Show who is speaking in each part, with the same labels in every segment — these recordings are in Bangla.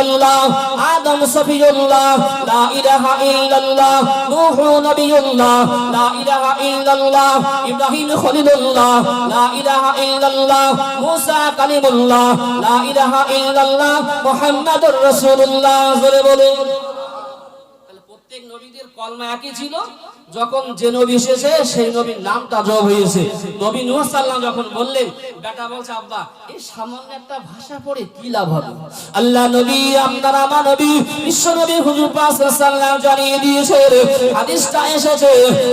Speaker 1: ইল্লাল্লাহ আদম সফিউল্লাহ, লা ইলাহা ইল্লাল্লাহ, নূহ নবিউল্লাহ, লা ইলাহা ইল্লাল্লাহ, ইব্রাহিম খলিলুল্লাহ, লা ইলাহা ইল্লাল্লাহ, মুসা কালিমুল্লাহ, লা ইলাহা ইল্লাল্লাহ, মুহাম্মাদুর রাসূলুল্লাহ, জোরে বলুন। প্রত্যেক নবীদের কলমা একই ছিল। যখন যে নবী এসেছে, সেই নবীর নামটা যোগ হয়েছে। নবী নূহ সাল্লাম যখন বললেন, বেটা বলছে, আব্বা, এই সামান্য একটা ভাষা পড়ে কি লাভ হবে? আল্লাহ নবী, আপনার আমার নবী, বিশ্ব নবী হুজুর পাক সাল্লাম জানিয়ে দিয়েছে, হাদিসটা এসেছে।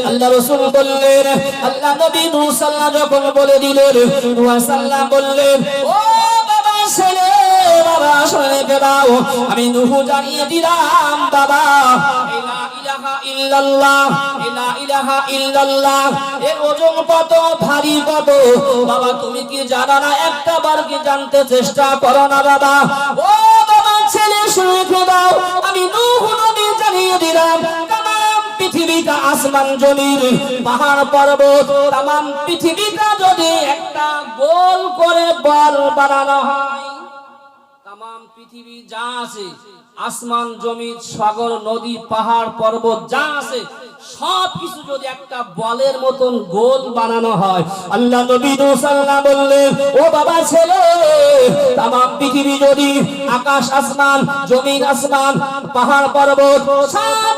Speaker 1: আল্লাহ রাসূল বললেন, আল্লাহ নবী নূহ সাল্লাম যখন বলে দিলেন, নূহ সাল্লাম বললেন, ও বাবা ছেলে শুনে দাও আমি নুহু জানিয়ে দিলাম, বাবা। বাবা, তুমি কি জানা না? একটা জানতে চেষ্টা করো না ছেলে, শুনে আমি নুহু জানিয়ে দিলাম পৃথিবীটা আসমান জমিন পাহাড় পর্বত তামাম পৃথিবীটা যদি একটা গোল করে বল বানানো হয়। তাম পৃথিবী যা আছে, আসমান জমি সাগর, নদী, পাহাড়, পর্বত যা আছে সব কিছু যদি একটা বলের মতন গোল বানানো হয়, আল্লাহ নবী সাল্লাল্লাহু বললেন, ও বাবা ছেলে, তামাম পৃথিবী যদি আকাশ আসমান, জমিন আসমান, পাহাড়, পর্বত সাত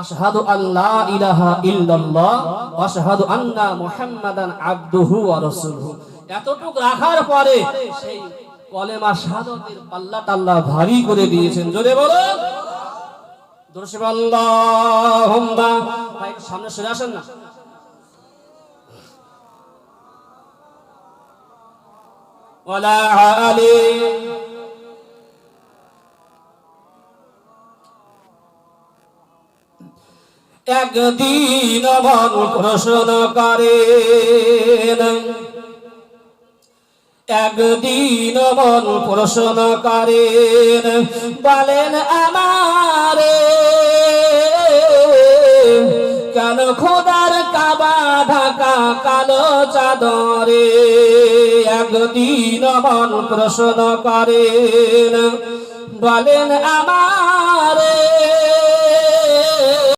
Speaker 1: আশহাদু আল্লাহ ইলাহা ইল্লাল্লাহ আশহাদু আন্না মুহাম্মাদান আবদুহু ওয়া রাসূলুহু। এতটুকু রাখার পরে সেই কলেমা শাহাদাতের পাল্লা টাল্লা ভারী করে দিয়েছেন। জোরে বলো। দর্শক আল্লাহুম্মা ভাই সামনে সরে আসেন না। ওয়ালা আলী একদিন মন প্রশ্ন করেন। একদিন মন প্রশ্ন করেন। বলেন আমারে, কেন খোদার কাবা ঢাকা কালো চাদরে একদিন মন প্রশ্ন করেন? বলেন আমারে